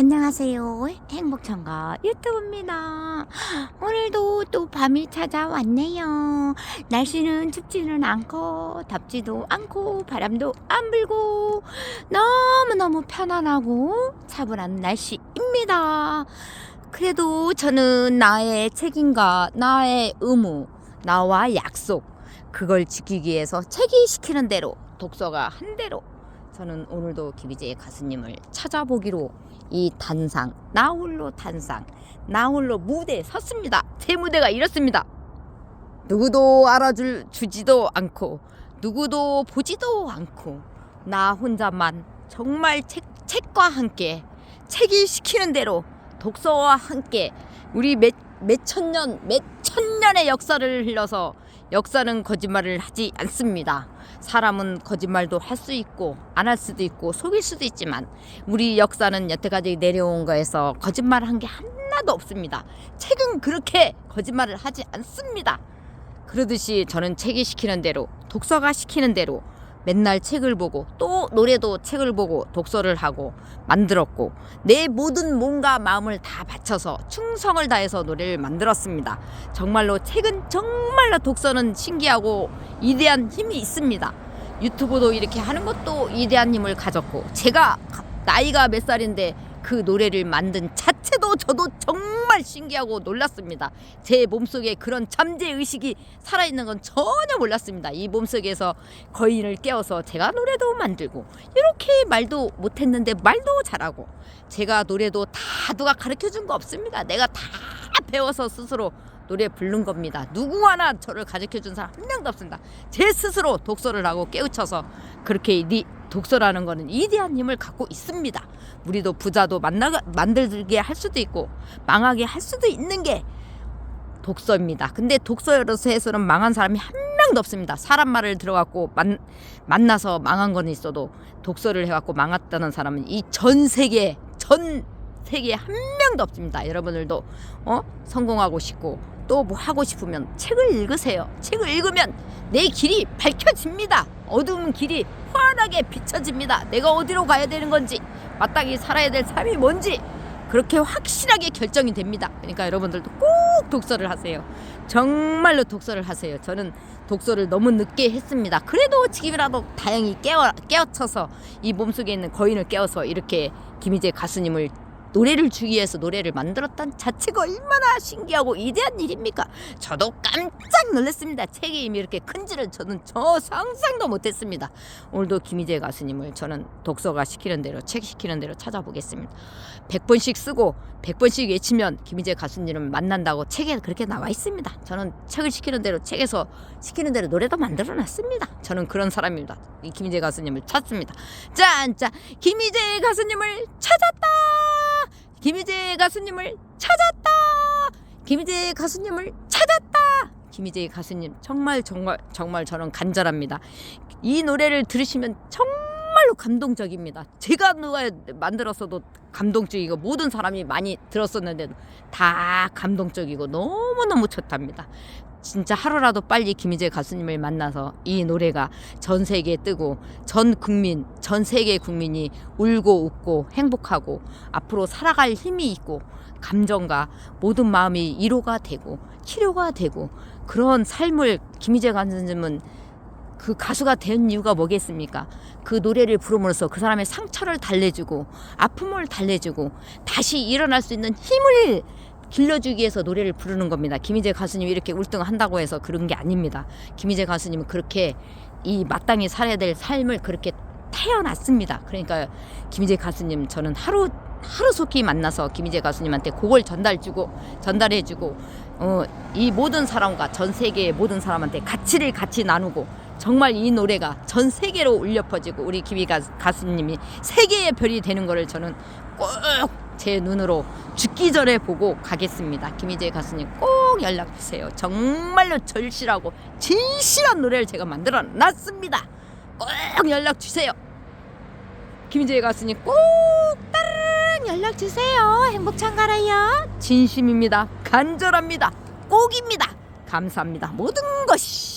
안녕하세요. 행복천가 유튜브입니다. 오늘도 또 밤이 찾아왔네요. 날씨는 춥지는 않고 덥지도 않고 바람도 안 불고 너무너무 편안하고 차분한 날씨입니다. 그래도 저는 나의 책임과 나의 의무, 나와 약속 그걸 지키기 위해서 책이 시키는 대로 독서가 한 대로 저는 오늘도 김희재의 가수님을 찾아보기로 이 단상 나홀로 단상 나홀로 무대에 섰습니다. 제 무대가 이렇습니다. 누구도 알아줄 주지도 않고 누구도 보지도 않고 나 혼자만 정말 책, 책과 함께 책이 시키는 대로 독서와 함께 우리 몇, 몇천 년, 몇천 년의 역사를 흘러서 역사는 거짓말을 하지 않습니다. 사람은 거짓말도 할 수 있고 안 할 수도 있고 속일 수도 있지만 우리 역사는 여태까지 내려온 거에서 거짓말 한 게 하나도 없습니다. 책은 그렇게 거짓말을 하지 않습니다. 그러듯이 저는 책이 시키는 대로 독서가 시키는 대로 맨날 책을 보고 또 노래도 책을 보고 독서를 하고 만들었고 내 모든 몸과 마음을 다 바쳐서 충성을 다해서 노래를 만들었습니다. 정말로 책은 정말로 독서는 신기하고 위대한 힘이 있습니다. 유튜브도 이렇게 하는 것도 위대한 힘을 가졌고 제가 나이가 몇 살인데 그 노래를 만든 자체도 저도 정말 신기하고 놀랐습니다. 제 몸속에 그런 잠재 의식이 살아있는 건 전혀 몰랐습니다. 이 몸속에서 거인을 깨워서 제가 노래도 만들고 이렇게 말도 못했는데 말도 잘하고 제가 노래도 다 누가 가르쳐 준 거 없습니다. 내가 다 배워서 스스로 노래 부른 겁니다. 누구 하나 저를 가르쳐 준 사람 한 명도 없습니다. 제 스스로 독서를 하고 깨우쳐서 그렇게 니 독서라는 거는 위대한 힘을 갖고 있습니다. 우리도 부자도 만나 만들게 할 수도 있고 망하게 할 수도 있는 게 독서입니다. 근데 독서로서 해서는 망한 사람이 한 명도 없습니다. 사람 말을 들어갖고 만, 만나서 망한 건 있어도 독서를 해갖고 망했다는 사람은 이 전 세계 전 세계에 한 명도 없습니다. 여러분들도 어 성공하고 싶고 또 뭐 하고 싶으면 책을 읽으세요. 책을 읽으면 내 길이 밝혀집니다. 어두운 길이 환하게 비춰집니다. 내가 어디로 가야 되는 건지 마땅히 살아야 될 삶이 뭔지 그렇게 확실하게 결정이 됩니다. 그러니까 여러분들도 꼭 독서를 하세요. 정말로 독서를 하세요. 저는 독서를 너무 늦게 했습니다. 그래도 지금이라도 다행히 깨워 깨어쳐서 이 몸속에 있는 거인을 깨워서 이렇게 김희재 가수님을 노래를 주기 위해서 노래를 만들었다는 자체가 얼마나 신기하고 위대한 일입니까? 저도 깜짝 놀랐습니다. 책이 이미 이렇게 큰지를 저는 저 상상도 못했습니다. 오늘도 김희재 가수님을 저는 독서가 시키는 대로 책 시키는 대로 찾아보겠습니다. 100번씩 쓰고 100번씩 외치면 김희재 가수님을 만난다고 책에 그렇게 나와 있습니다. 저는 책을 시키는 대로 책에서 시키는 대로 노래도 만들어 놨습니다. 저는 그런 사람입니다. 이 김희재 가수님을 찾습니다. 짠! 짠! 김희재 가수님을 찾았다! 김희재 가수님을 찾았다. 김희재 가수님을 찾았다. 김희재 가수님 정말 정말 정말 저는 간절합니다. 이 노래를 들으시면 정말로 감동적입니다. 제가 누가 만들었어도 감동적이고 모든 사람이 많이 들었었는데도 다 감동적이고 너무너무 좋답니다. 진짜 하루라도 빨리 김희재 가수님을 만나서 이 노래가 전 세계에 뜨고 전 국민, 전 세계 국민이 울고 웃고 행복하고 앞으로 살아갈 힘이 있고 감정과 모든 마음이 위로가 되고 치료가 되고 그런 삶을 김희재 가수님은 그 가수가 된 이유가 뭐겠습니까? 그 노래를 부름으로써 그 사람의 상처를 달래주고 아픔을 달래주고 다시 일어날 수 있는 힘을 길러주기 위해서 노래를 부르는 겁니다. 김희재 가수님이 이렇게 울등한다고 해서 그런 게 아닙니다. 김희재 가수님은 그렇게 이 마땅히 살아야 될 삶을 그렇게 태어났습니다. 그러니까 김희재 가수님 저는 하루 하루속히 만나서 김희재 가수님한테 그걸 전달주고 전달해주고 어, 이 모든 사람과 전 세계의 모든 사람한테 가치를 같이 나누고 정말 이 노래가 전 세계로 울려 퍼지고 우리 김희 가, 가수님이 세계의 별이 되는 거를 저는 꼭 제 눈으로 죽기 전에 보고 가겠습니다. 김희재 가수님 꼭 연락 주세요. 정말로 절실하고 진실한 노래를 제가 만들어 놨습니다. 꼭 연락 주세요. 김희재 가수님 꼭 따르릉 연락 주세요. 행복창가라요. 진심입니다. 간절합니다. 꼭입니다. 감사합니다. 모든 것이